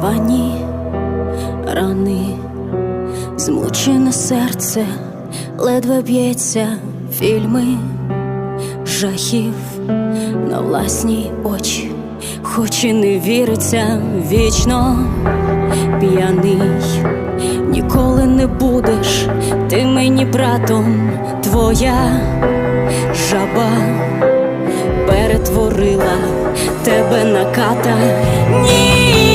рвані рани, змучене серце ледве б'ється. Фільми жахів на власні очі, хоч і не віриться вічно п'яний, ніколи не будеш ти мені братом, твоя жаба перетворила тебе на ката. Ні,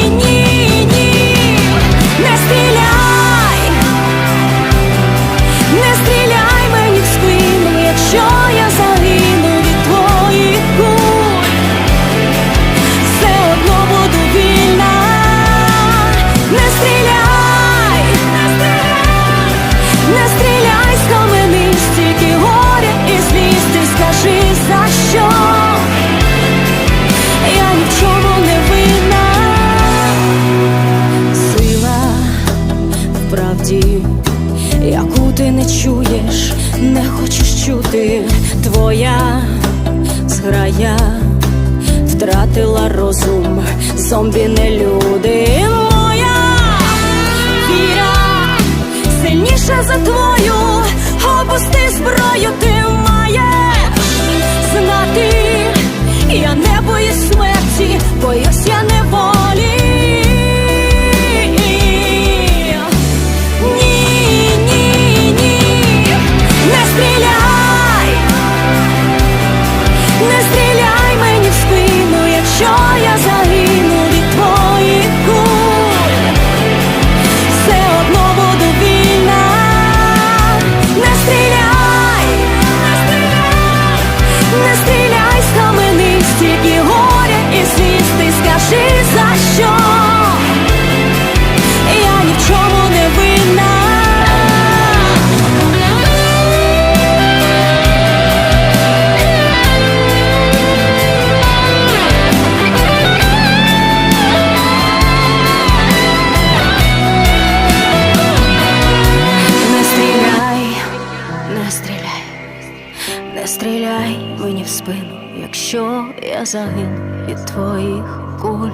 яку ти не чуєш, не хочеш чути, твоя зграя втратила розум, зомбі не люди. Моя віра сильніша за твою, опусти зброю, ти мені в спину, якщо я загину від твоїх куль.